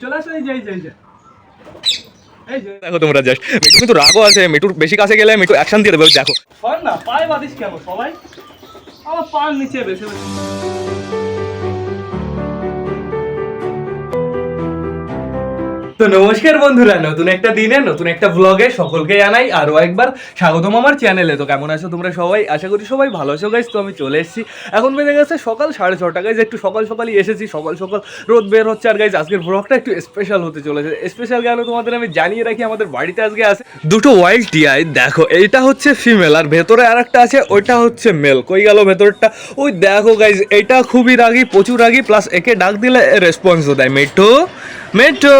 চলে আসো এই যে এই যে এই যে। দেখো তোমরা জাস্ট মিঠু কিন্তু রাগও আছে মিঠুর বেশি কাছে গেলে মিঠু অ্যাকশন দিয়ে দেবে দেখো। না পায়ে বাঁধিস কেন সবাই? আমার পার নিচে বেশি বেছে তো নমস্কার বন্ধুরা, নতুন একটা দিনে, নতুন একটা ব্লগে সকলকে জানাই আরও একবার স্বাগতম আমার চ্যানেলে তো কেমন আছো তোমরা সবাই? আশা করি সবাই ভালো আছো গাইজ তো আমি চলে এসেছি। এখন বেজে গেছে সকাল সাড়ে ছটা গাইজ একটু সকাল সকালই এসেছি, সকাল সকাল রোদ বের হচ্ছে। আর গাইজ আজকের ব্লগটা একটু স্পেশাল হতে চলেছে। স্পেশাল কেন তোমাদের আমি জানিয়ে রাখি, আমাদের বাড়িতে আজকে আছে দুটো ওয়াইল্ড টিআই দেখো, এইটা হচ্ছে ফিমেল আর ভেতরে আর একটা আছে, ওইটা হচ্ছে মেল কই গেল ভেতরটা? ওই দেখো গাইজ এটা খুবই রাগি, প্রচুর রাগি প্লাস একে ডাক দিলে রেসপন্সও দেয়। মেট্রো মেট্রো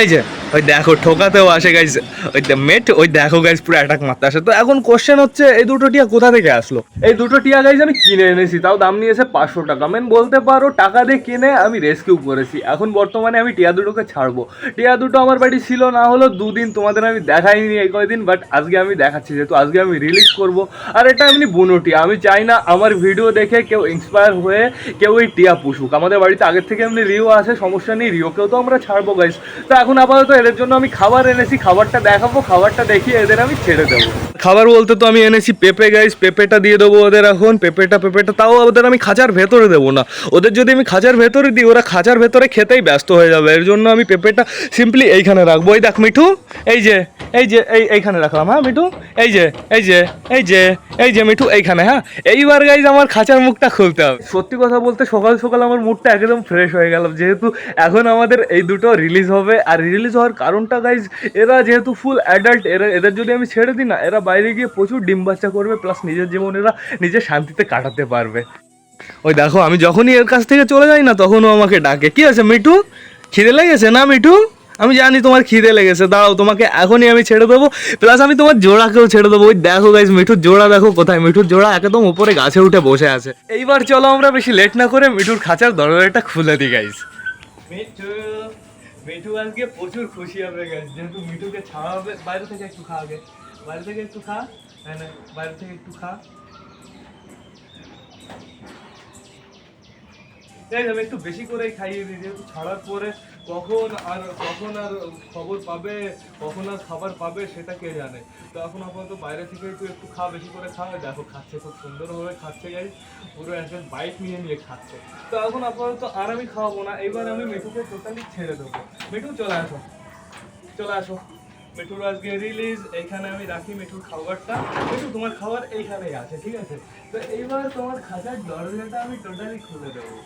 এই যে। ওই দেখো, ঠোকাতেও আসে গাইজ ওই মেট ওই দেখো গাইজ পুরো অ্যাটাক মারতে আসে। তো এখন কোশ্চেন হচ্ছে, এই দুটো টিয়া কোথা থেকে আসলো? এই দুটো টিয়া গাইজ আমি কিনে এনেছি। তাও দাম নিয়েছে পাঁচশো টাকা। মেন বলতে পারো, টাকা দিয়ে কিনে আমি রেস্কিউ করেছি। এখন বর্তমানে আমি টিয়া দুটোকে ছাড়বো। টিয়া দুটো আমার বাড়ি ছিল, না হলো দুদিন তোমাদের আমি দেখাইনি এই কয়দিন বাট আজকে আমি দেখাচ্ছি, যেহেতু আজকে আমি রিলিজ করব। আর এটা এমনি বুনো টিয়া। আমি চাই না আমার ভিডিও দেখে কেউ ইন্সপায়ার হয়ে কেউ এই টিয়া পুষুক। আমাদের বাড়িতে আগের থেকে এমনি রিও আছে, সমস্যা নেই, রিওকেও তো আমরা ছাড়বো গাইজ তো এখন আপাতত এদের জন্য আমি খাবার এনেছি খাবারটা দেখাবো খাবারটা দেখিয়ে এদের আমি ছেড়ে দেবো। খাবার বলতে তো আমি এনেছি পেঁপে গাইস পেঁপেটা দিয়ে দেবো ওদের এখন পেঁপেটা পেঁপেটা তাও ওদের আমি খাঁচার ভেতরে দেবো না। ওদের যদি আমি খাঁচার ভেতরে দিই ওরা খাঁচার ভেতরে খেতেই ব্যস্ত হয়ে যাবে। এর জন্য আমি পেঁপেটা সিম্পলি এইখানে রাখব। এই দেখ মিঠু এই যে এই যে এই এইখানে রাখলাম হ্যাঁ মিঠু? এই যে এই যে এই যে এই যে মিঠু এইখানে হ্যাঁ? এইবার গাইজ আমার খাঁচার মুখটা খুলতে হবে। সত্যি কথা বলতে সকাল সকাল আমার মুডটা একদম ফ্রেশ হয়ে গেল। যেহেতু এখন আমাদের এই দুটো রিলিজ হবে আর রিলিজ হওয়ার কারণটা গাইজ এরা যেহেতু ফুল অ্যাডাল্ট এরা, এদের যদি আমি ছেড়ে দিই না, এরা বাইরে গিয়ে প্রচুর ডিম বাচ্চা করবে প্লাস নিজের জীবন এরা নিজে শান্তিতে কাটাতে পারবে। ওই দেখো, আমি যখনই এর কাছ থেকে চলে যাই না, তখনও আমাকে ডাকে। কি আছে মিঠু? খিদে লেগেছে না মিঠু? আমি জানি তোমার খিদে লেগেছে, দাঁড়াও, তোমাকে এখনই আমি ছেড়ে দেবো প্লাস আমি তোমার জোড়াকেও ছেড়ে দেবো। ওই দেখো গাইজ মিঠুর জোড়া দেখো কোথায়? মিঠুর জোড়া একদম উপরে গাছে উঠে বসে আছে। এইবার চলো আমরা বেশি লেট না করে মিঠুর খাঁচার দরজাটা খুলে দিই গাইজ মিঠু। মিঠু আজকে প্রচুর খুশি হবে গেছে যেহেতু মিঠুকে ছাড়া হবে, বাইরে থেকে একটু খা আগে। বাইরে থেকে একটু খা হ্যাঁ বাইরে থেকে একটু খা। আমি একটু বেশি করেই খাইয়ে দিই, যেহেতু ছাড়ার পরে কখন আর কখন আর খবর পাবে, কখন আর খাবার পাবে সেটা কে জানে। তো এখন আপাতত বাইরে থেকে একটু একটু খা বেশি করে খা দেখো খাচ্ছে খুব সুন্দরভাবে খাচ্ছে গাই পুরো একজন বাইক নিয়ে নিয়ে খাচ্ছে। তো এখন আপাতত আর আমি খাওয়াবো না, এবার আমি মিঠুকে টোটালি ছেড়ে দেবো। মিঠু, চলে আসো। চলে আসো। মিঠুর আজকে রিলিজ এখানে আমি রাখি মিঠুর খাবারটা। মিঠু, তোমার খাবার এইখানেই আছে, ঠিক আছে? তো এইবার তোমার খাঁচার দরজাটা আমি টোটালি খুলে দেবো।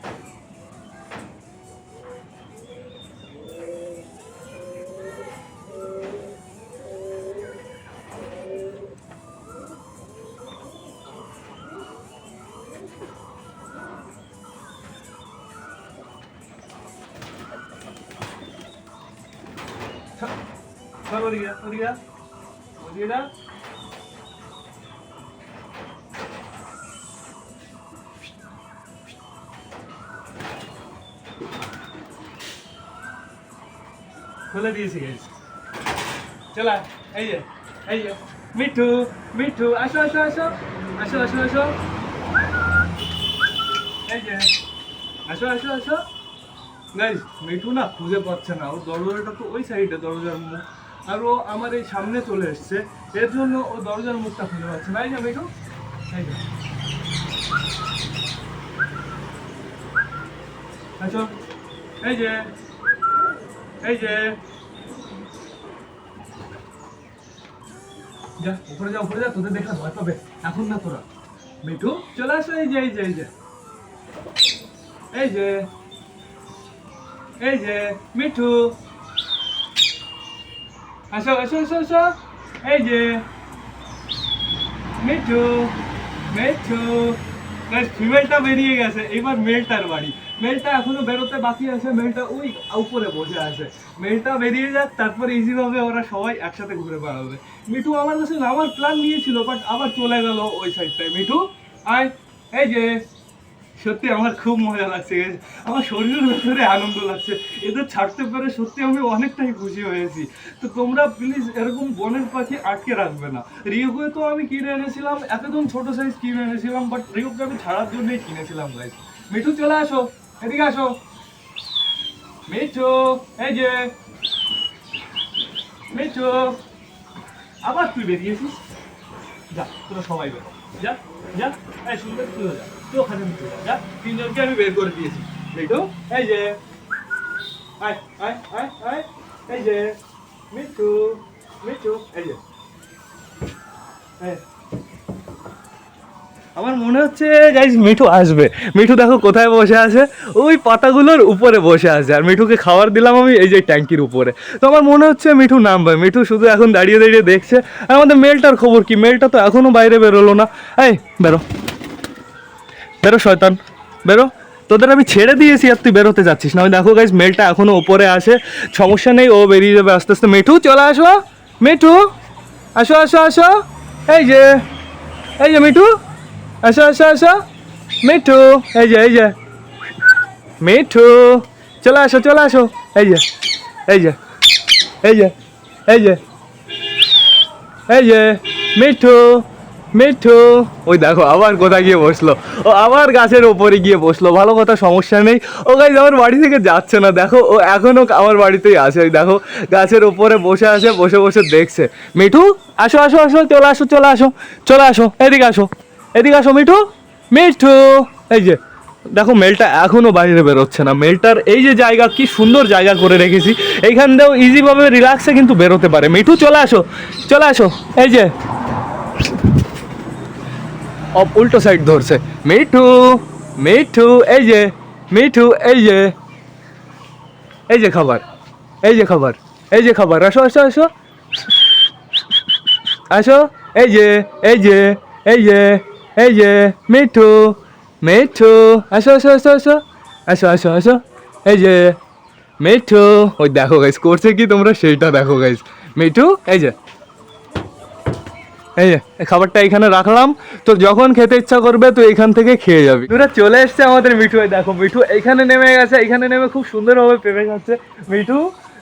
খুলে দিয়েছি গাইস চলা, এই যে এই যে। মিঠু মিঠু, আসো আসো আসো। আসো আসো আসো। এই যে, আসো আসো আসো। গাইস মিঠু না খুঁজে পাচ্ছে না। ও দরজাটা তো ওই সাইডে দরজার মুখ। আর ও আমার এই সামনে চলে এসছে। এর জন্য ও দরজার মুখটা খুঁজে পাচ্ছে না এই যে মিঠু এই যে আচ্ছা এই যে। এই যে। যা, উপরে যা উপরে যা, তোদের দেখা ভয় পাবে। এখন না তোরা। মিঠু, চলে আসো। এই যে এই যে এই যে। এই যে। এই যে। মিঠু। আসো আসো আসো আসো। এই যে। মিঠু মিঠু। ফিমেলটা বেরিয়ে গেছে। এবার মেলটার বাড়ি। মেলটা এখনও বেরোতে বাকি আছে। মেলটা ওই উপরে বসে আছে। মেলটা বেরিয়ে যাক, তারপরে ইজি ভাবে ওরা সবাই একসাথে ঘুরে বেড়াবে। মিঠু আমার কাছে নামার প্ল্যান নিয়েছিল বাট আবার চলে গেল ওই সাইডটায় মিঠু, আয়। এই যে। সত্যি আমার খুব মজা লাগছে। আমার শরীরের ভেতরে আনন্দ লাগছে। এদের ছাড়তে পেরে সত্যি আমি অনেকটাই খুশি হয়েছি। তো তোমরা প্লিজ এরকম বনের পাখি আটকে রাখবে না। রিওকে তো আমি কিনে এনেছিলাম একদম ছোট সাইজ কিনে এনেছিলাম বাট রিওকে আমি ছাড়ার জন্যই কিনেছিলাম গাইজ মিঠু, চলে আসো। এদিকে আসো। মিঠু, এই যে। মিঠু, আবার তুই বেরিয়েছিস যা, তোরা সবাই বেরো। যা যা। এই, সুন্দর তুই যা। তিনজনকে আমি বের করে দিয়েছি। এই এই যে। আমার মনে হচ্ছে গাইজ মিঠু আসবে। মিঠু দেখো কোথায় বসে আছে? ওই পাতাগুলোর উপরে বসে আছে। আর মিঠুকে খাবার দিলাম আমি এই যে ট্যাঙ্কির উপরে। তো আমার মনে হচ্ছে মিঠু নামবে। মিঠু শুধু এখন দাঁড়িয়ে দাঁড়িয়ে দেখছে। আর আমাদের মেলটার খবর কি? মেলটা তো এখনও বাইরে বেরোলো না। এই, বেরো। বেরো, শয়তান। বেরো। তোদের আমি ছেড়ে দিয়েছি আর তুই বেরোতে যাচ্ছিস। না দেখো গাইজ মেলটা এখনও ওপরে আসে। সমস্যা নেই, ও বেরিয়ে যাবে আস্তে আস্তে। মিঠু, চলে আসো। মিঠু, আসো আসো আসো। এই যে এই যে মিঠু। আসো আসো আসো। মিঠু, এই যে এই যে। মিঠু, চলে আসো চলে আসো। এই যে এই যে এই যে এই যে এই যে, মিঠু। মিঠু। ওই দেখো, আবার কোথায় গিয়ে বসল? ও আবার গাছের ওপরে গিয়ে বসল। ভালো কথা, সমস্যা নেই। ও গাছ আমার বাড়ি থেকে যাচ্ছে না। দেখো, ও এখনও আমার বাড়িতেই আছে। ওই দেখো, গাছের ওপরে বসে আছে, বসে বসে দেখছে। মিঠু, আসো আসো আসো, চলে আসো চলে আসো চলে আসো, এদিকে আসো এদিকে আসো মিঠু। মিঠু, এই যে, দেখো মেলটা এখনও বাইরে বেরোচ্ছে না। মেলটার এই যে জায়গা, কি সুন্দর জায়গা করে রেখেছি। এইখান দিয়েও ইজিভাবে রিল্যাক্সে কিন্তু বেরোতে পারে। মিঠু, চলে আসো চলে আসো, এই যে উল্টো সাইড ধরছে। মিঠু মিঠু, এই যে, মিঠু, এই যে এই যে খাবার, এই যে খাবার, এই যে খাবার, আসো আসো আসো আসো, এই যে এই যে এই যে এই যে, মিঠু মিঠু, আসো আসো আসো আসো আসো আসো আসো, এই যে, মিঠু, ওই দেখো গাইস করছে কি তোমরা? সেইটা দেখো গাইস মিঠু, এই যে এই খাবারটা এখানে রাখলাম। তো যখন খেতে ইচ্ছা করবে, তুই এখান থেকে খেয়ে যাবি। তোরা চলে এসছে আমাদের মিঠু দেখো, মিঠু এখানে নেমে গেছে, এখানে নেমে খুব সুন্দরভাবে পেপে খাচ্ছে। মিঠু,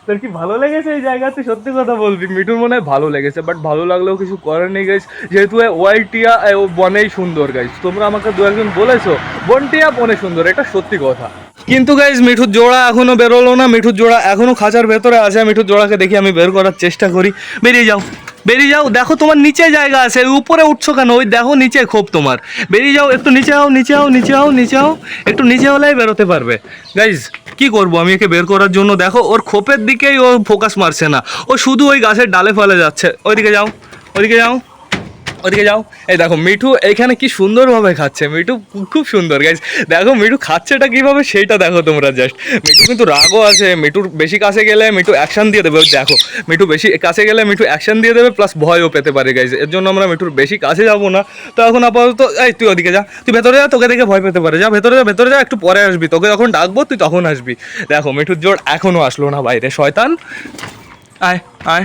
তোর কি ভালো লেগেছে এই জায়গাতে? সত্যি কথা বলবি, মিঠুর মনে হয় ভালো লেগেছে বাট ভালো লাগলেও কিছু করার নেই গাইস যেহেতু ওয়াইল্ড ও বনেই সুন্দর গাইস তোমরা আমাকে দু একজন বলেছ, বনটিয়া বনে সুন্দর, এটা সত্যি কথা। কিন্তু গাইজ মিঠুর জোড়া এখনও বেরোলো না, মিঠুর জোড়া এখনও খাঁচার ভেতরে আছে, মিঠুর জোড়াকে দেখি আমি বের করার চেষ্টা করি। বেরিয়ে যাও। বেরিয়ে যাও, দেখো তোমার নিচে জায়গা আছে উপরে উঠছো কেন? ওই দেখো নিচে খোপ তোমার। বেরিয়ে যাও, একটু নিচে হও নিচে হও নিচে হও নিচে হও একটু নিচে হলেই বেরোতে পারবে। গাইজ কি করব আমি একে বের করার জন্য? দেখো, ওর খোপের দিকেই ও ফোকাস মারছে না। ও শুধু ওই গাছের ডালে ফেলে যাচ্ছে। ওইদিকে যাও ওইদিকে যাও। ওদিকে যাও। এই দেখো, মিঠু এইখানে কি সুন্দরভাবে খাচ্ছে। মিঠু খুব সুন্দর গাইজ দেখো, মিঠু খাচ্ছেটা কীভাবে, সেইটা দেখো তোমরা জাস্ট মিঠু কিন্তু রাগও আছে। মিঠুর বেশি কাছে গেলে মিঠু অ্যাকশন দিয়ে দেবে, দেখো। মিঠু বেশি কাছে গেলে মিঠু অ্যাকশন দিয়ে দেবে প্লাস ভয়ও পেতে পারে গাইজ এর জন্য আমরা মিঠুর বেশি কাছে যাব না। তো এখন আপাতত, এই তুই ওদিকে যা। তুই ভেতরে যা, তোকে দেখে ভয় পেতে পারে। যা, ভেতরে যা ভেতরে যা, একটু পরে আসবি। তোকে যখন ডাকবো, তুই তখন আসবি। দেখো, মিঠুর জোর এখনও আসলো না বাইরে। শয়তান। আয় আয়।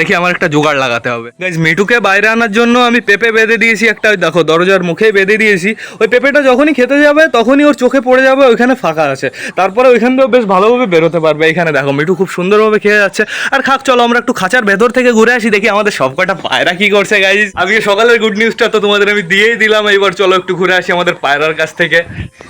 দেখি আমার একটা জোগাড় লাগাতে হবে। গাইজ মিঠুকে বাইরে আনার জন্য আমি পেঁপে বেঁধে দিয়েছি একটা, ওই দেখো, দরজার মুখেই বেঁধে দিয়েছি। ওই পেঁপেটা যখনই খেতে যাবে, তখনই ওর চোখে পড়ে যাবে, ওইখানে ফাঁকা আছে। তারপরে ওইখান থেকেও বেশ ভালোভাবে বেরোতে পারবে। এখানে দেখো মিঠু খুব সুন্দরভাবে খেয়ে যাচ্ছে। আর খাক, চলো আমরা একটু খাঁচার ভেতর থেকে ঘুরে আসি, দেখি আমাদের সবকটা পায়রা কি করছে গাইজ আজকে সকালের গুড নিউজটা তো তোমাদের আমি দিয়েই দিলাম, এইবার চলো একটু ঘুরে আসি আমাদের পায়রার কাছ থেকে।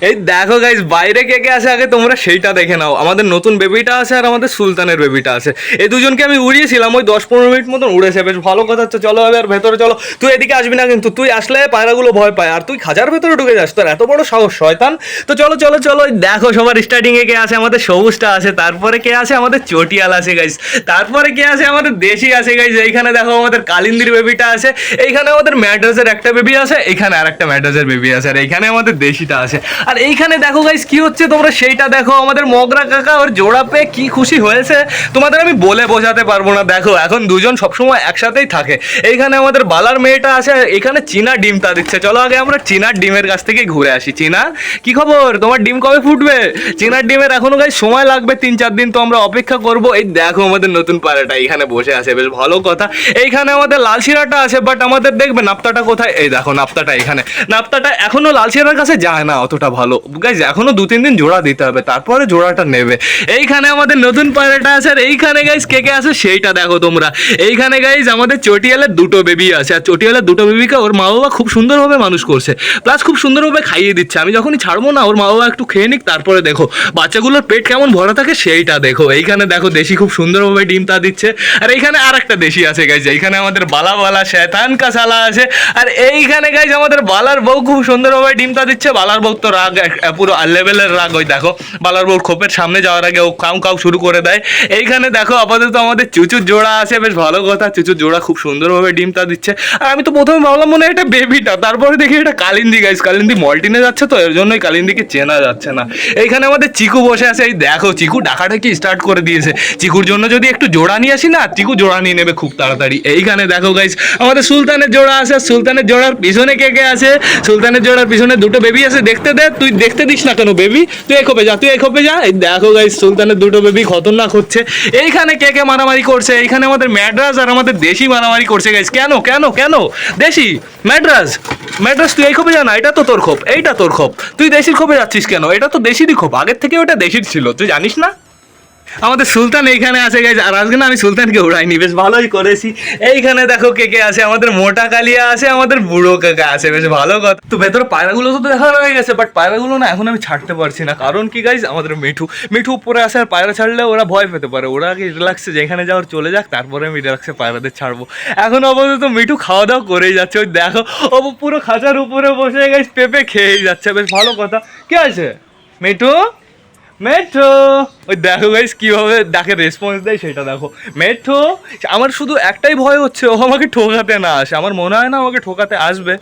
এই দেখো গাইজ বাইরে কে কে আছে আগে তোমরা সেইটা দেখে নাও। আমাদের নতুন বেবিটা আছে আর আমাদের সুলতানের বেবিটা আছে। এই দুজনকে আমি উড়িয়েছিলাম, ওই দশ পনেরো মিনিট মতন উড়েছে। বেশ ভালো কথা হচ্ছে। চলো এবার ভেতরে চলো। তুই এদিকে আসবি না কিন্তু। তুই আসলে পায়রাগুলো ভয় পায়। আর তুই খাঁচার ভেতরে ঢুকে যাস। তোর এত বড় সাহস, শয়তান। তো চলো চলো চলো। দেখো, সবার স্টার্টিং এ কে আছে? আমাদের সবুজটা আছে। তারপরে কে আছে? আমাদের চটিয়াল আছে গাইস তারপরে কে আছে? আমাদের দেশি আছে গাইস এইখানে দেখো, আমাদের কালিন্দির বেবিটা আছে। এইখানে আমাদের ম্যাড্রাসের একটা বেবি আছে। এখানে আর একটা ম্যাড্রাসের বেবি আছে। আর এইখানে আমাদের দেশিটা আছে। আর এইখানে দেখো গাইস কি হচ্ছে? তোমরা সেইটা দেখো। আমাদের মগরা কাকা, ওর জোড়া পেয়ে কি খুশি হয়েছে? তোমাদের আমি বলে বোঝাতে পারব না। দেখো, এখন দুজন সবসময় একসাথেই থাকে। এইখানে আমাদের বালার মেয়েটা আছে এখানে চীনা ডিম তা দিচ্ছে চলো আগে আমরা চীনার ডিমের কাছ থেকে ঘুরে আসি। চীনা, কি খবর? তোমার ডিম কবে ফুটবে? চীনার ডিমের এখনও গাই সময় লাগবে তিন চার দিন তো আমরা অপেক্ষা করব। এই দেখো আমাদের নতুন পাড়াটা এখানে বসে আছে, বেশ ভালো কথা। এইখানে আমাদের লাল শিরাটা আছে বাট আমাদের দেখবে নাপ্তাটা কোথায়? এই দেখো নাপ্তাটা এখানে নাপ্তাটা এখনও লাল শিরার কাছে যায় না, অতটা ভালো। গাইজ এখনও দু তিন দিন জোড়া দিতে হবে, তারপরে জোড়াটা নেবে। এইখানে আমাদের নতুন পায়রাটা আছে, আর এইখানে গাইজ কে কে আছে, সেইটা দেখো তোমরা। চটিয়ালা এইখানে গাইজ আমাদের চটিয়ালের দুটো বেবি আছে। আর চটিয়ালের দুটো বেবিকে ওর মা বাবা খুব সুন্দরভাবে মানুষ করছে। প্লাস খুব সুন্দরভাবে খাইয়ে দিচ্ছে। আমি যখনই ছাড়বো না, ওর মা বাবা একটু খেয়ে নিক, তারপরে দেখো। বাচ্চাগুলোর পেট কেমন ভরা থাকে সেইটা দেখো। এইখানে দেখো দেশি খুব সুন্দরভাবে ডিম তা দিচ্ছে। আর এইখানে আর একটা দেশি আছে গাইজ এইখানে আমাদের বালা বালা শেতান কাসালা আছে। আর এইখানে গাইজ আমাদের বালার বউ খুব সুন্দরভাবে ডিম তা দিচ্ছে। বালার বউ তো রাগ পুরো লেভেলের রাগ ওই দেখো। বালার বউর খোপের সামনে যাওয়ার আগে ও কাউ কাউ শুরু করে দেয়। এইখানে দেখো আপাতত আমাদের চুচুর জোড়া আছে। বেশ ভালো কথা। চুচুর জোড়া খুব সুন্দরভাবে ডিম তা দিচ্ছে। আর আমি তো প্রথমে ভাবলাম মনে হয় এটা বেবিটা। তারপরে দেখি এটা কালিন্দি গাইজ কালিন্দি মল্টিনে যাচ্ছে তো, এর জন্যই কালিন্দিকে চেনা যাচ্ছে না। এইখানে আমাদের চিকু বসে আছে। এই দেখো, চিকু ডাকাটা কি স্টার্ট করে দিয়েছে। চিকুর জন্য যদি একটু জোড়া নিয়ে আসি না, চিকু জোড়া নিয়ে নেবে খুব তাড়াতাড়ি। এইখানে দেখো গাইজ আমাদের সুলতানের জোড়া আছে। সুলতানের জোড়ার পিছনে কে কে আছে? সুলতানের জোড়ার পিছনে দুটো বেবি আছে। দেখতে দে, তুই দেখতে দিস না কেন বেবি তুই খোপে যা, তুই খোপে যা। এই দেখো গাইজ সুলতানের দুটো বেবি খতরনাক হচ্ছে। এইখানে কে কে মারামারি করছে? এইখানে আমাদের ম্যাড্রাস আর আমাদের দেশি মারামারি করছে গেছে কেন? কেন? কেন? দেশি? ম্যাড্রাস? ম্যাড্রাস, তুই এই খোপে জানা এটা তো তোর খোপ এইটা তোর খোপ তুই দেশির খোপে যাচ্ছিস কেন? এটা তো দেশিরই খোপ আগের থেকে ওটা দেশির ছিল। তুই জানিস না? আমাদের সুলতান এইখানে আছে গাইজ আর আজকে না আমি সুলতানকে উড়াইনি, বেশ ভালোই করেছি। এইখানে দেখো কে কে আছে, আমাদের মোটা কালিয়া আছে, আমাদের বুড়ো কাকা আছে, বেশ ভালো কথা। তো ভেতরে পায়রাগুলো তো দেখানো হয়ে গেছে বাট পায়রাগুলো না এখন আমি ছাড়তে পারছি না। কারণ কি গাইজ আমাদের মিঠু মিঠু উপরে আসে আর পায়রা ছাড়লে ওরা ভয় পেতে পারে। ওরা আগে রিল্যাক্সে যেখানে যাওয়ার চলে যাক, তারপরে আমি রিল্যাক্সে পায়রাদের ছাড়বো। এখন আপাতত মিঠু খাওয়া দাওয়া করেই যাচ্ছে। ওই দেখো, ও পুরো খাঁচার উপরে বসে গাইজ পেঁপে খেয়েই যাচ্ছে। বেশ ভালো কথা। কে আছে? মিঠু? মেট্রো ওই দেখো গাইস কীভাবে ডাকে রেসপন্স দেয় সেটা দেখো। মেট্রো আমার শুধু একটাই ভয় হচ্ছে, ও আমাকে ঠোকাতে না আসে। আমার মনে হয় না আমাকে ঠোকাতে আসবে।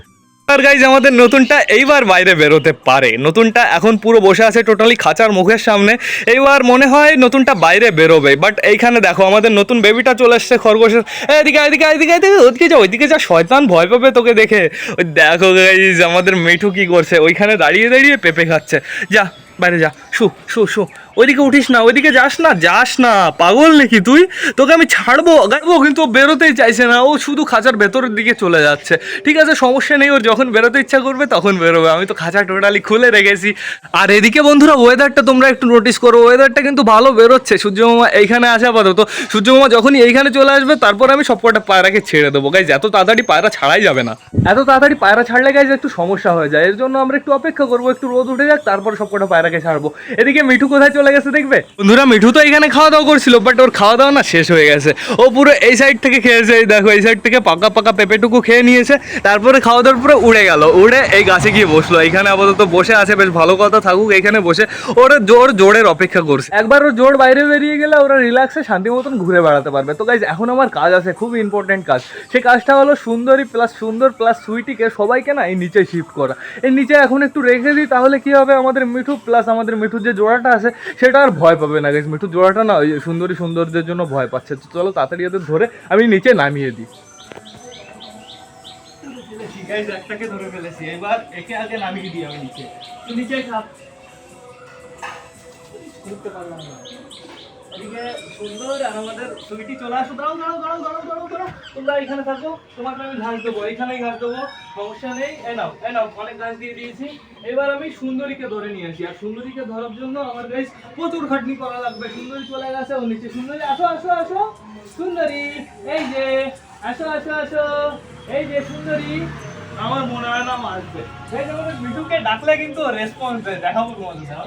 আর গাইজ আমাদের নতুনটা এইবার বাইরে বেরোতে পারে। নতুনটা এখন পুরো বসে আছে টোটালি খাঁচার মুখের সামনে। এইবার মনে হয় নতুনটা বাইরে বেরোবে। বাট এইখানে দেখো, আমাদের নতুন বেবিটা চলে এসছে খরগোশের। এদিকে এদিকে এদিকে এদিকে, ওদিকে যা ওইদিকে যা, শয়তান ভয় পাবে তোকে দেখে। ওই দেখো গাইজ আমাদের মিঠু কী করছে? ওইখানে দাঁড়িয়ে দাঁড়িয়ে পেঁপে খাচ্ছে। যা, বাইরে যা, শু শু শু। ওইদিকে উঠিস না, ওইদিকে যাস না যাস না। পাগল নাকি তুই? তোকে আমি ছাড়বো গাড়বো কিন্তু ও বেরোতেই চাইছে না, ও শুধু খাঁচার ভেতরের দিকে চলে যাচ্ছে। ঠিক আছে, সমস্যা নেই, ওর যখন বেরোতে ইচ্ছা করবে তখন বেরোবে। আমি তো খাঁচা টোটালি খুলে রেখেছি। আর এদিকে বন্ধুরা ওয়েদারটা তোমরা একটু নোটিস করো। ওয়েদারটা কিন্তু ভালো বেরোচ্ছে। সূর্যমামা এইখানে আসে আপাতত। সূর্যমামা যখনই এইখানে চলে আসবে, তারপর আমি সব কটা পায়রাকে ছেড়ে দেবো। গাইজ এত তাড়াতাড়ি পায়রা ছাড়াই যাবে না। এত তাড়াতাড়ি পায়রা ছাড়লে গাইজ একটু সমস্যা হয়ে যায়। এর জন্য আমরা একটু অপেক্ষা করব, একটু রোদ উঠে যাক, তারপর সব কটা পায়রাকে ছাড়বো। এদিকে মিঠু কোথায় চলে গেছে দেখবে? বন্ধুরা মিঠু তো এখানে খাওয়া দাওয়া করছিল বাট ওর খাওয়া দাওয়া না শেষ হয়ে গেছে। ও পুরো এই সাইড থেকে খেয়েছে এই দেখো এই সাইড থেকে পাকা পাকা পেঁপেটুকু খেয়ে নিয়েছে তারপরে খাওয়া দাওয়ার পরে উড়ে গেল। উড়ে এই গাছে গিয়ে বসল। এখানে আপাতত বসে আছে বেশ ভালো কথা থাকুক এখানে বসে ওরা জোর জোরের অপেক্ষা করছে। একবার ওর জোর বাইরে বেরিয়ে গেলে ওরা রিল্যাক্সে শান্তি মতন ঘুরে বেড়াতে পারবে। তো গাইজ এখন আমার কাজ আছে খুব ইম্পর্টেন্ট কাজ। সেই কাজটা হলো সুন্দরী প্লাস সুন্দর প্লাস সুইটিকে সবাইকে না এই নিচে শিফট করা। এই নিচে এখন একটু রেখে দিই তাহলে কি হবে? আমাদের মিঠু প্লাস আমাদের মিঠুর যে জোড়াটা আছে সেটা আর ভয় পাবে না গাইজ মিঠু জোড়াটা না, ওই সুন্দরী সুন্দরদের জন্য ভয় পাচ্ছে। চলো তাড়াতাড়ি ওদের ধরে আমি নিচে নামিয়ে দিই। ধরে ফেলেছি। এবার একে আগে নামিয়ে দিই আমি নিচে। নিচে এদিকে সুন্দর আর আমাদের সুইটি চলে আসো। দাঁড়াও দাঁড়াও দাঁড়াও দাঁড়াও দাঁড়াও দাঁড়াও। তোমরা এখানে থাকো, তোমাকে আমি ঘাস দেবো এখানেই ঘাস দেবো, সমস্যা নেই। এ নাও এ নাও, অনেক ঘাস দিয়ে দিয়েছি। এবার আমি সুন্দরীকে ধরে নিয়ে আসি। আর সুন্দরীকে ধরার জন্য আমার গাইস প্রচুর খাটনি করা লাগবে। সুন্দরী চলে গেছে, ও নিচে। সুন্দরী, আসো আসো আসো। সুন্দরী, এই যে, আসো আসো আসো। এই যে সুন্দরী, আমার মনে হয় না আসবে সেই জন্য মিঠুকে ডাকলে কিন্তু রেসপন্স দেয়। দেখাবো তোমাদের দাও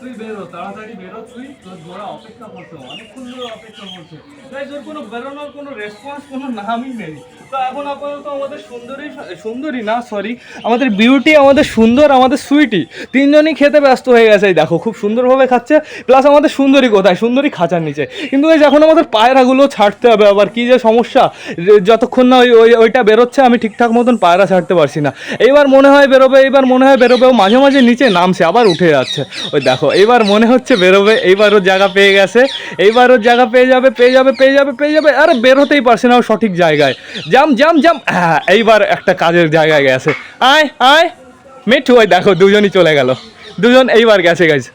তুই বেরো, তাড়াতাড়ি বেরো তুই, তোর জোড়া অপেক্ষা করছে, অনেকক্ষণ ধরে অপেক্ষা করছে। তাই তোর কোনো বেরোনোর কোনো রেসপন্স কোনো নামই নেই। তো এখন আপাতত আমাদের সুন্দরী সুন্দরী না সরি আমাদের বিউটি আমাদের সুন্দর, আমাদের সুইটি তিনজনই খেতে ব্যস্ত হয়ে গেছে দেখো, খুব সুন্দরভাবে খাচ্ছে প্লাস আমাদের সুন্দরী কোথায়? সুন্দরী খাঁচার নিচে। কিন্তু এখন আমাদের পায়রাগুলো ছাড়তে হবে, আবার কি যে সমস্যা? যতক্ষণ না ওই ওই, ওইটা বেরোচ্ছে, আমি ঠিকঠাক মতন পায়রা ছাড়তে পারছি না। এইবার মনে হয় বেরোবে, এইবার মনে হয় বেরোবে মাঝে মাঝে নিচে নামছে, আবার উঠে যাচ্ছে। ওই দেখো এইবার মনে হচ্ছে বেরোবে, এইবারও জায়গা পেয়ে গেছে, এইবারও জায়গা পেয়ে যাবে পেয়ে যাবে পেয়ে যাবে পেয়ে যাবে, আরে বেরোতেই পারছে না ও সঠিক জায়গায়। জাম জাম জাম হ্যাঁ এইবার একটা কাজের জায়গায় গেছে। আয় আয়, মিঠু, ওই দেখো, দুজনই চলে গেল। দুজন এইবার গেছে গেছে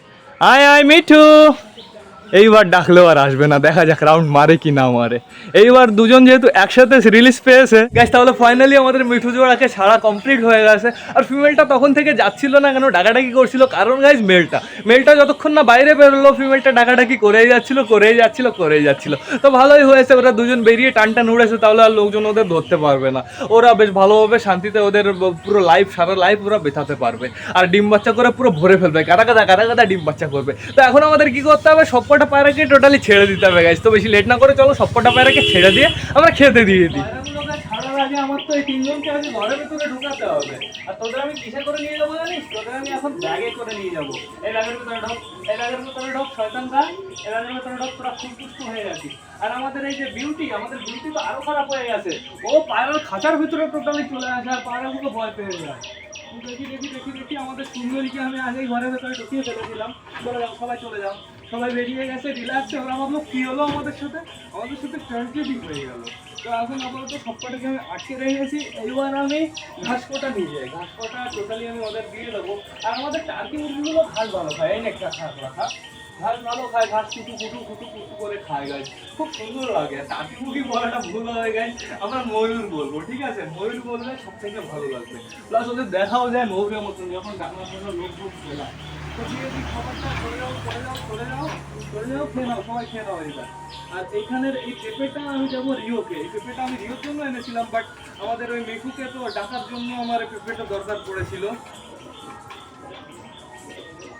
আয় আয়, মিঠু। এইবার ডাকলেও আর আসবে না, দেখা যাক রাউন্ড মারে কি না মারে। এইবার দুজন যেহেতু একসাথে রিলিজ পেয়েছে গ্যাস তাহলে ফাইনালি আমাদের মিঠু জোড়াকে ছাড়া কমপ্লিট হয়ে গেছে। আর ফিমেলটা তখন থেকে যাচ্ছিল না কেন, ডাকাডাকি করছিল। কারণ গাইজ মেলটা মেলটা যতক্ষণ না বাইরে বেরোলো ফিমেলটা ডাকাডাকি করেই যাচ্ছিল করেই যাচ্ছিল করেই যাচ্ছিল। তো ভালোই হয়েছে, ওরা দুজন বেরিয়ে টান টান উড়েছে তাহলে আর লোকজন ওদের ধরতে পারবে না। ওরা বেশ ভালোভাবে শান্তিতে ওদের পুরো লাইফ সারা লাইফ ওরা বেঁচাতে পারবে। আর ডিম বাচ্চা করে পুরো ভরে ফেলবে। কাদা কাদা কাদা কাদা ডিম বাচ্চা করবে? তো এখন আমাদের কি করতে হবে? সবকটা পায়রাকে টোটালি ছেড়ে দিতে হবে গাইজ তো বেশি লেট না করে চলো, সবকটা পায়রাকে ছেড়ে দিয়ে আমরা খেতে দিয়ে দিই। আগে আমার তো তিনজনকে ঘরের ভিতরে হবে। আর আমি জানিস? আমি এখন ব্যাগে করে নিয়ে যাব। হয়ে আর আমাদের এই যে বিউটি আমাদের বিউটি তো খারাপ হয়ে গেছে। ও খাঁচার ভিতরে টোটালি চলে আসে আর পায়রাগুলো ভয় পেয়ে যায়। দেখি দেখি দেখি দেখি, আমাদের সুন্দরীকে আমি আগেই ঘরের ভেতরে ঢুকিয়ে ফেলেছিলাম। সবাই চলে যাও। সবাই বেরিয়ে গেছে রিল্যাক্সে ওরা ভাবলো, কি হলো আমাদের সাথে? আমাদের সাথে ট্র্যাজেডি হয়ে গেল। তো এখন আপাতত সবকটাকে আমি আটকে রেখে গেছি। এইবার আমি ঘাস কটা নিয়ে যাই। ঘাস কটা টোটালি আমি ওদের দিয়ে দেবো। আর আমাদের টার্কি মুরগিগুলো ঘাস ভালো খায়। এই একটা ঘাস রাখা। ঘাস ভালো খায়, ঘাস কুটু কুটু কুটু কুটু করে খায় গাছ খুব সুন্দর লাগে। টার্কি মুরগি বলাটা ভুল হয়ে গেছে আমরা ময়ূর বলব, ঠিক আছে? ময়ূর বললে সব থেকে ভালো লাগবে। প্লাস ওদের দেখাও যায় ময়ূরের মতন, যখন ফাকনা লোক লোক বেলায় আর এখানের এই পেঁপেটা আমি যাব রিওকে। এই পেঁপেটা আমি রিওর জন্য এনেছিলাম বাট আমাদের ওই মেকুকে তো ডাকার জন্য আমার পেঁপেটা দরকার পড়েছিল।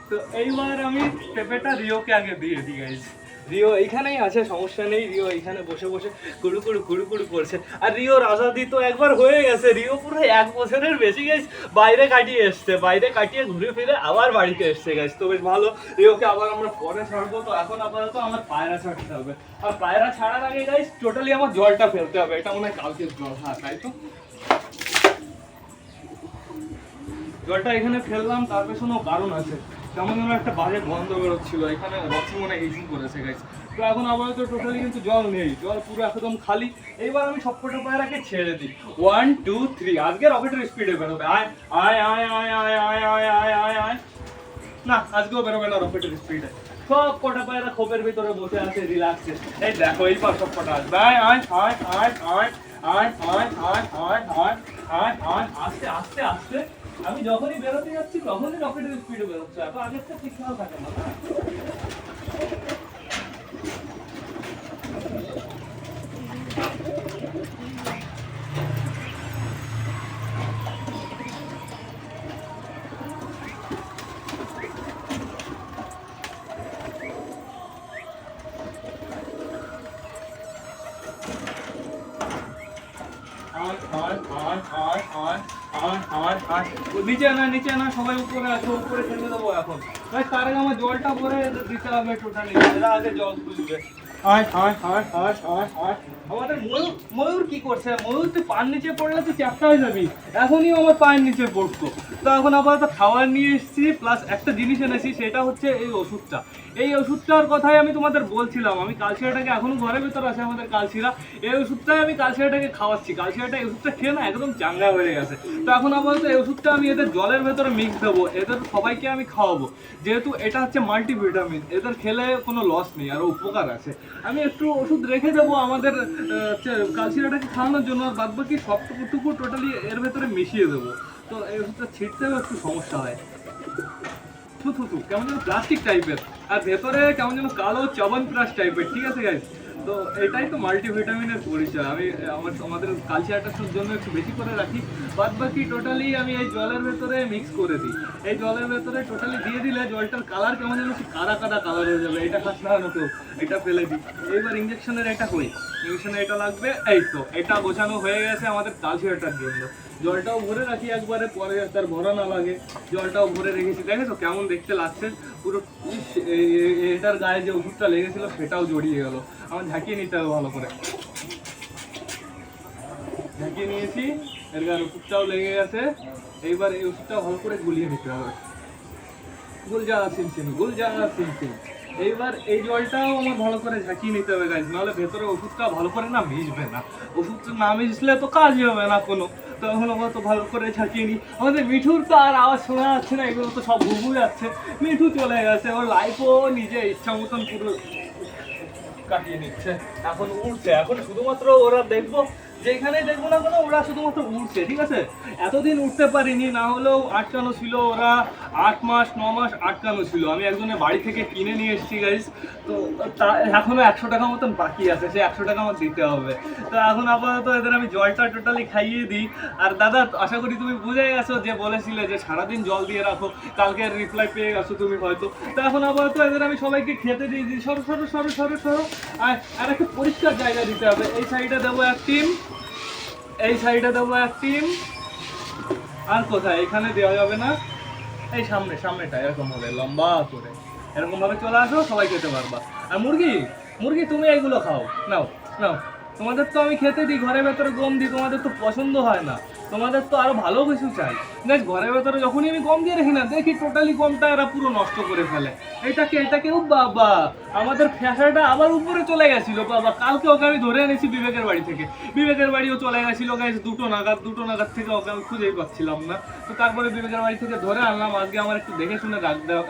তো এইবার আমি পেঁপেটা রিওকে আগে দিয়ে দিই গাইছি রিও এইখানেই আছে, সমস্যা নেই। রিও এইখানে বসে বসে কুড়ু কুড়ু কুড়ু কুড়ু করছে। আর রিও, রাজাদি তো একবার হয়ে গেছে। রিও পুরো এক বছরের বেশি গেছে বাইরে কাটিয়ে এসছে। বাইরে কাটিয়ে ঘুরে ফিরে আবার বাড়িতে এসছে গেছে তো বেশ ভালো। রিওকে আবার আমরা পরে ছাড়বো। তো এখন আপাতত আমার পায়রা ছাড়তে হবে। আর পায়রা ছাড়ার আগে গাইজ টোটালি আমার জলটা ফেলতে হবে। এটা মনে হয় কালকের জল হ্যাঁ তাই তো? জলটা এখানে ফেললাম, তার পেছনেও কারণ আছে। কেমন যেন একটা বাজে গন্ধ বেরোচ্ছিল এখানে রক্সি মনে হয় ইস্যু করেছে গাইছে তো এখন আপাতত টোটালি কিন্তু জল নেই জল পুরো একদম খালি এইবার আমি সবকটা পায়রাকে ছেড়ে দিই ওয়ান টু থ্রি আজকে রকেটের স্পিডে বেরোবে আয় আয় আয় আয় আয় আয় আয় আয় আয় আয় না আজকেও বেরোবে না রকেটের স্পিডে সব কটা পায়রা খোপের ভিতরে বসে আছে রিল্যাক্সে এই দেখো এইবার সব কটা আসবে আয় আয় আয় আয় আয় আয় আয় আয় আয় আয় আয় আয় আস্তে আস্তে আস্তে। আমি যখনই বেরোতে যাচ্ছি, তখনই রকেটের স্পিডে বেরোচ্ছে। এত আগের থেকে ঠিক থাকে না নিচে না নিচে না সবাই উপরে আছে উপরে ফেলে দেবো এখন। ভাই তার আগে আমার জলটা পরে দিতে হবে টোটালি এরা আগে জল তুলবে। আয় আয় আয় আয় আয় আয়। আমাদের ময়ূর ময়ূর কি করছে? ময়ূর তুই পান নিচে পড়লে তুই চ্যাপটা হয়ে যাবি। এখনই আমার পায়ের নিচে পড়তো। তো এখন আপাতত খাবার নিয়ে এসেছি প্লাস একটা জিনিস এনেছি, সেটা হচ্ছে এই ওষুধটা। এই ওষুধটার কথাই আমি তোমাদের বলছিলাম, আমি কালচিরাটাকে এখনও ঘরের ভিতর আছে আমাদের কালচিরা এই ওষুধটাই আমি কালচিরাটাকে খাওয়াচ্ছি কালচিরাটা এই ওষুধটা খেয়ে না একদম চাঙ্গা হয়ে গেছে। তো এখন আপাতত এই ওষুধটা আমি এদের জলের ভেতরে মিক্স দেবো, এদের সবাইকে আমি খাওয়াবো। যেহেতু এটা হচ্ছে মাল্টিভিটামিন এদের খেলে কোনো লস নেই, আর উপকার আছে। আমি একটু ওষুধ রেখে দেবো আমাদের কালচিরাটাকে খাওয়ানোর জন্য, আর বাদ বাকি সবটুকু টোটালি এর ভেতরে মিশিয়ে দেবো। তো এই ওষুধটা ছিটতেও একটু সমস্যা হয়। থু থু কেমন যেন প্লাস্টিক টাইপের আর ভেতরে কেমন যেন কালো চবন প্লাস টাইপের ঠিক আছে গাইজ তো এটাই তো মাল্টিভিটামিনের পরিচয়। আমি, আমার, আমাদের কালচারটার জন্য একটু বেশি করে রাখি। বাদ বাকি টোটালি আমি এই জলের ভেতরে মিক্স করে দিই। এই জলের ভেতরে টোটালি দিয়ে দিলে জলটার কালার কেমন যেন একটু কাদা কাদা কালার হয়ে যাবে। এটা খাস না তো এটা ফেলে দিই। এইবার ইঞ্জেকশনের এটা কই ইঞ্জেকশনে এটা লাগবে। এই তো, এটা গোছানো হয়ে গেছে আমাদের কালচারটার জন্য। জলটাও ভরে রাখি একবারে, পরে তার ভরা না লাগে। জলটাও ভরে রেখেছি। দেখেছ কেমন দেখতে লাগছে। পুরো এটার গায়ে যে ওষুধটা লেগেছিল, সেটাও জড়িয়ে গেল। আমার ঝাঁকিয়ে নিতে হবে ভালো করে। ঝাঁকিয়ে নিয়েছি। এর গায়ে ওষুধটাও লেগে গেছে। এইবার এই ওষুধটা ভালো করে গুলিয়ে নিতে হবে। গুলজা সিন সিন গুলজা সিন সিন এইবার এই জলটাও আমার ভালো করে ঝাঁকিয়ে নিতে হবে গাইজ নাহলে ভেতরে ওষুধটা ভালো করে না মিশবে না। ওষুধটা না মিশলে তো কাজই হবে না কোনো। তো এখন আমরা তো ভালো করে ঝাঁকিয়ে নিই আমাদের মিঠুর তো আর আওয়াজ শোনা যাচ্ছে না, এগুলো তো সব ঘুঘু যাচ্ছে। মিঠু চলে গেছে, ওর লাইফও নিজে ইচ্ছা মতন পুরো কাটিয়ে নিচ্ছে। এখন উঠছে, এখন শুধুমাত্র ওরা দেখব যেখানে দেখব না কোনো, ওরা শুধুমাত্র উঠছে ঠিক আছে? এতদিন উঠতে পারিনি, না হলেও আটকানো ছিল ওরা আট মাস, ন মাস আটকানো ছিল। আমি একজনের বাড়ি থেকে কিনে নিয়ে এসেছি গাইস তো তা এখনও একশো টাকা মতন বাকি আছে সে একশো টাকা আমার দিতে হবে। তো এখন আপাতত এদের আমি জলটা টোটালি খাইয়ে দিই। আর দাদা, আশা করি তুমি বুঝে গেছো যে বলেছিলে যে সারাদিন জল দিয়ে রাখো, কালকে রিপ্লাই পেয়ে গেছো তুমি হয়তো। তো এখন আপাতত এদের আমি সবাইকে খেতে দিয়ে দিই। সরো সরো সরো সরো সরো। আর আর একটা পরিষ্কার জায়গা দিতে হবে। এই সাইডে দেবো এক টিম। এই সাইডে দেবো এক টিম আর কোথায়? এখানে দেওয়া যাবে না। এই সামনে, সামনেটা, এরকম হবে, লম্বা করে। এরকম ভাবে চলে আসো, সবাই খেতে পারবা। আর মুরগি? মুরগি, তুমি এইগুলো খাও। নাও নাও। তোমাদের তো আমি খেতে দিই, ঘরের ভেতরে গম দিই, তোমাদের তো পছন্দ হয় না। তোমাদের তো আরও ভালো কিছু চাই। দেখ, ঘরের ভেতরে যখনই আমি গম দিয়ে রাখি না, দেখি টোটালি গমটা এরা পুরো নষ্ট করে ফেলে। এটাকে এটাকে ও বাবা! আমাদের ফ্যাসাটা আবার উপরে চলে গেছিল, বাবা! কালকে ওকে আমি ধরে এনেছি বিবেকের বাড়ি থেকে। বিবেকের বাড়িও চলে গেছিল দুটো নাগাদ দুটো নাগাদ থেকে ওকে আমি খুঁজেই পাচ্ছিলাম না। তো তারপরে বিবেকের বাড়ি থেকে ধরে আনলাম, আজকে আমার একটু দেখে শুনে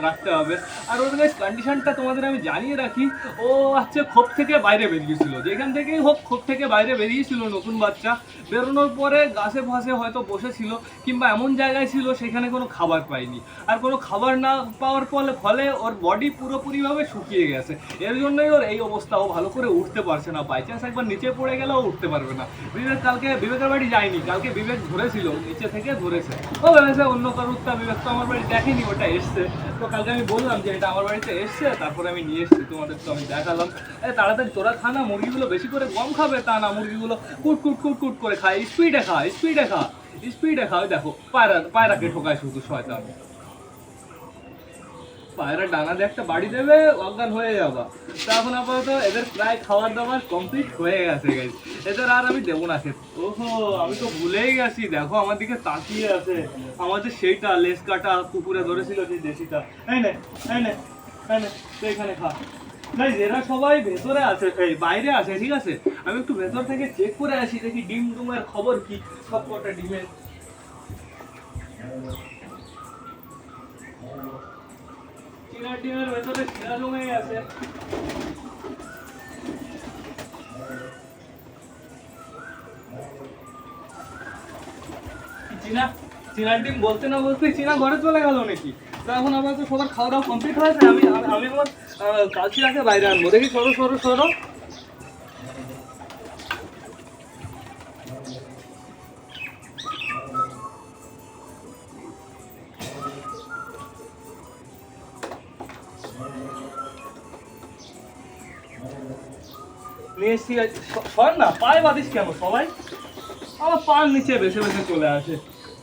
রাখতে হবে। আর ওর গাইজ কন্ডিশনটা তোমাদের আমি জানিয়ে রাখি, ও হচ্ছে খোপ থেকে বাইরে বেরিয়েছিল যেখান থেকেই হোক খোপ থেকে বাইরে বেরিয়েছিল নতুন বাচ্চা। বেরোনোর পরে গাছে ফাঁসে হয়তো বসেছিল কিংবা এমন জায়গায় ছিল সেখানে কোনো খাবার পায়নি। আর কোনো খাবার না পাওয়ার ফলে ফলে ওর বডি পুরোপুরিভাবে শুকিয়ে গেছে। এর জন্যই ওর এই অবস্থা ও ভালো করে উঠতে পারছে না। বাই চান্স একবার নিচে পড়ে গেলেও উঠতে পারবে না। বিবেক কালকে, বিবেকের বাড়ি যায়নি। কালকে বিবেক ধরেছিল, নিচে থেকে ধরেছে। ও ভেবেছে অন্য কারোর তা বিবেক তো আমার বাড়ি দেখেনি, ওটা এসছে। তো কালকে আমি বললাম যে, এটা আমার বাড়িতে এসছে, তারপরে আমি নিয়ে এসেছি, তোমাদের তো আমি দেখালাম। তাড়াতাড়ি তোরা খা না, মুরগিগুলো বেশি করে গম খাবে তা না, মুরগিগুলো কুট কুট কুট কুট করে খায়। স্পিডে খা স্পিডে খা স্পিডে খা দেখো, পায়রা, পায়রাকে ঠোকায় শুধু শয়তান। পায়রা ডানা দিয়ে একটা বাড়ি দেবে, অজ্ঞান হয়ে যাবা। তা এখন আপাতত এদের প্রায় খাবার দাবার কমপ্লিট হয়ে গেছে গাইজ এদের আর আমি দেবো না, খেতে। ওহো, আমি তো ভুলেই গেছি। দেখো, আমার দিকে তাকিয়ে আছে। আমাদের সেইটা লেস কাটা কুকুরে ধরেছিল যে দেশিটা। এই নে এই নে এই নে, তুই এখানে খা। গাইজ এরা সবাই ভেতরে আছে, এই বাইরে আছে, ঠিক আছে? আমি একটু ভেতর থেকে চেক করে আসি, দেখি ডিম ডুমের খবর কি, সব কটা ডিমের। চিনা ডিমের ভেতরে শিরা জমে গেছে। চীনা? চীনা ডিম বলতে না বলতে চীনা ঘরে চলে গেল নাকি? এখন তো সবার খাওয়া দাওয়া কমপ্লিট হয়েছে আমি আমি- আমি আমার কালচিরাকে বাইরে আনব। দেখি সরো সরো সরো। নিয়ে এসছি সর না, পায়ে বাঁধিস কেন সবাই? আমার পার নিচে বেছে বেছে চলে আসে।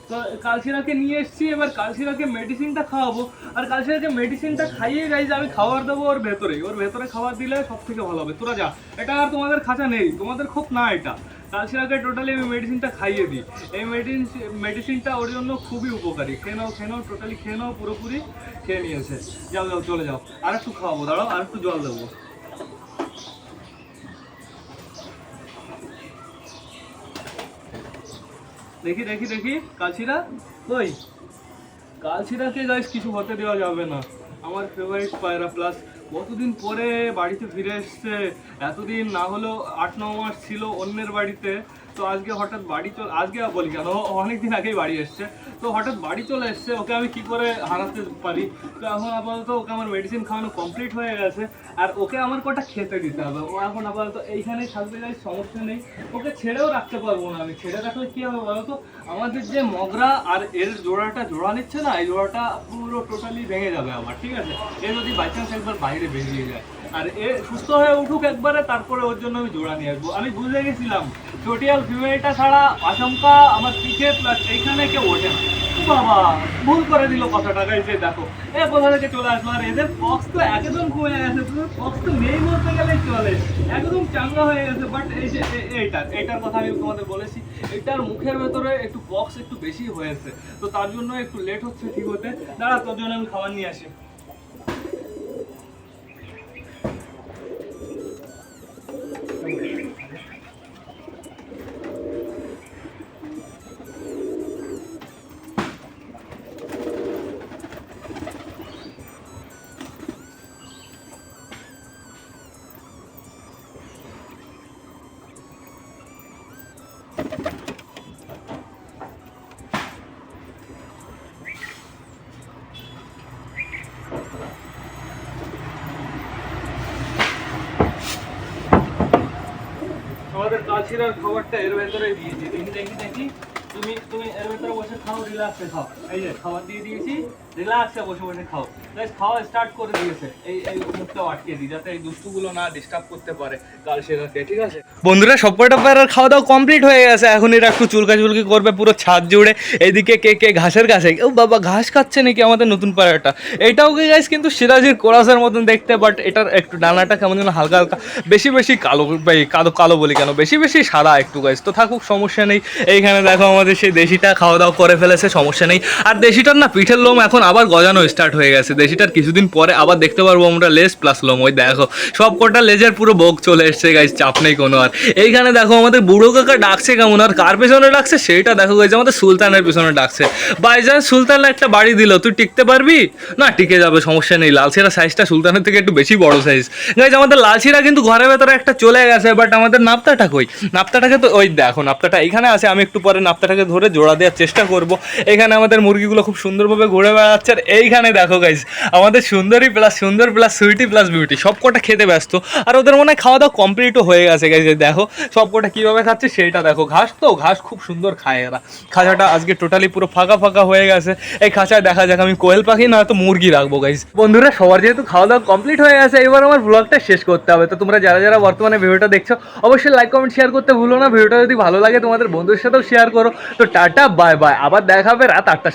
তো কালচিরাকে নিয়ে এসেছি, এবার কালচিরাকে মেডিসিনটা খাওয়াবো। আর কালচিরাকে মেডিসিনটা খাইয়ে গাইজ আমি খাবার দেবো ওর ভেতরে। ওর ভেতরে খাবার দিলে সব থেকে ভালো হবে। তোরা যা, এটা আর তোমাদের খাঁচা নেই, তোমাদের খুব না এটা। কালচিরাকে টোটালি আমি মেডিসিনটা খাইয়ে দিই। এই মেডিসিন মেডিসিনটা ওর জন্য খুবই উপকারী। খেয়ে নাও খেয়ে নাও টোটালি খেয়ে নাও, পুরোপুরি খেয়ে নিয়েছে। যাও যাও, চলে যাও। আর একটু খাওয়াবো, দাঁড়াও আর একটু জল দেবো। দেখি দেখি দেখি। কালশিরা? কই? কালশিরাকে গাইস কিছু হতে দেওয়া যাবে না। আমার ফেভারিট পায়রা প্লাস কতদিন পরে বাড়িতে ফিরে এসছে, এতদিন না হলেও আট ন মাস ছিল অন্যের বাড়িতে। তো আজকে হঠাৎ বাড়ি চল আজকে বলি কেন অনেকদিন আগেই বাড়ি এসছে। তো হঠাৎ বাড়ি চলে এসছে, ওকে আমি কি করে হারাতে পারি? তো এখন আপাতত ওকে আমার মেডিসিন খাওয়ানো কমপ্লিট হয়ে গেছে, আর ওকে আমার কটা খেতে দিতে হবে? ও এখন আপাতত এইখানেই থাকবে যাই, সমস্যা নেই। ওকে ছেড়েও রাখতে পারব না আমি। ছেড়ে রাখলে কী হবে বলতো? আমাদের যে মগরা আর এর জোড়াটা জোড়া নিচ্ছে না, এই জোড়াটা পুরো টোটালি ভেঙে যাবে আমার, ঠিক আছে? এ যদি বাই চান্স একবার বাইরে বেরিয়ে যায়। আর এ সুস্থ হয়ে উঠুক একবারে, তারপরে ওর জন্য আমি জোড়া নিয়ে আসব। আমি বুঝে গেছিলাম ফিমেলটা ছাড়া আশঙ্কা আমার পিঠে প্লাস এইখানে কেউ ওঠে না। বাবা, ভুল করে দিল কথাটা দেখো। এ, কোথা থেকে চলে আসলো? আর এদের পক্স তো একদম কমে গেছে পক্স তো নেই গেলেই চলে। একদম চাঙ্গা হয়ে গেছে বাট এই যে এইটার এইটার কথা আমি তোমাদের বলেছি। এটার মুখের ভেতরে একটু পক্স একটু বেশি হয়েছে, তো তার জন্য একটু লেট হচ্ছে ঠিক হতে। দাঁড়া, তোর জন্য আমি খাবার নিয়ে আসি। আমাদের কাছিরার খাবারটা এর ভেতরে দেখি দেখি দেখি তুমি তুমি এর ভেতরে বসে খাও রিল্যাক্সে খাও। এই যে, খাবার দিয়ে দিয়েছি। রিল্যাক্সে বসে বসে খাও। গাইস খাওয়া স্টার্ট করে দিয়েছে। এই এই মুখটা আটকে দিই, যাতে এই দুষ্টুগুলো না ডিস্টার্ব করতে পারে কালশেরাকে ঠিক আছে? বন্ধুরা সব কয়টা পায়রার খাওয়া দাওয়া কমপ্লিট হয়ে গেছে। এখন এরা একটু চুলকা চুলকি করবে, পুরো ছাদ জুড়ে। এইদিকে কে কে ঘাসের কাছে? ও বাবা, ঘাস খাচ্ছে নাকি আমাদের নতুন পায়রাটা এটাও কি গাইস কিন্তু সিরাজের কোরাসের মতন দেখতে বাট এটার একটু ডানাটা কেমন যেন হালকা হালকা। বেশি বেশি কালো কালো কালো বলি কেন? বেশি বেশি সাদা একটু গাইস তো থাকুক, সমস্যা নেই। এইখানে দেখো আমাদের সেই দেশিটা খাওয়া দাওয়া করে ফেলেছে, সমস্যা নেই। আর দেশিটার না পিঠের লোম এখন আবার গজানো স্টার্ট হয়ে গেছে। দেশিটার কিছুদিন পরে আবার দেখতে পারব আমরা লেস প্লাস লোম। ওই দেখো, সব কটা লেজের পুরো বোক চলে এসছে গাইস চাপ নেই কোনো আর। এইখানে দেখো, আমাদের বুড়ো কাকা ডাকছে কেমন? আর কার পেছনে ডাকছে? সেইটা দেখো গাইস আমাদের সুলতানের পেছনে ডাকছে। বাই চান্স সুলতান একটা বাড়ি দিল, তুই টিকতে পারবি? না, টিকে যাবে, সমস্যা নেই। লালচিরা সাইজটা সুলতানের থেকে একটু বেশি বড় সাইজ গাইজ আমাদের লালসিরা কিন্তু ঘরের ভেতরে একটা চলে গেছে বাট আমাদের নাপ্তাটা কই? নাপ্তাটাকে তো, ওই দেখো, নাপ্তাটা এখানে আছে, আমি একটু পরে নাপ্তাটাকে ধরে জোড়া দেওয়ার চেষ্টা করব। এখানে আমাদের মুরগিগুলো খুব সুন্দরভাবে ঘুরে বেড়াচ্ছে। আর এইখানে দেখো গাইজ আমাদের সুন্দরী প্লাস সুন্দর প্লাস সুইটি প্লাস বিউটি সব কটা খেতে ব্যস্ত। আর ওদের মনে হয় খাওয়া দাওয়া কমপ্লিটও হয়ে গেছে গাইজ দেখো সব কটা কীভাবে খাচ্ছে সেইটা দেখো। ঘাস তো, ঘাস খুব সুন্দর খায় এরা। খাঁচাটা আজকে টোটালি পুরো ফাঁকা ফাঁকা হয়ে গেছে। এই খাঁচায় দেখা যাক আমি কোয়েল পাখি না তো মুরগি রাখব গাইজ বন্ধুরা, সবার যেহেতু খাওয়া দাওয়া কমপ্লিট হয়ে গেছে, এবার আমার ব্লগটা শেষ করতে হবে। তো তোমরা যারা যারা বর্তমানে ভিডিওটা দেখছ, অবশ্যই লাইক কমেন্ট শেয়ার করতে ভুলো না। ভিডিওটা যদি ভালো লাগে তোমাদের বন্ধুদের সাথেও শেয়ার করো। তো টাটা বাই বাই আবার দেখা হবে রাত আটটার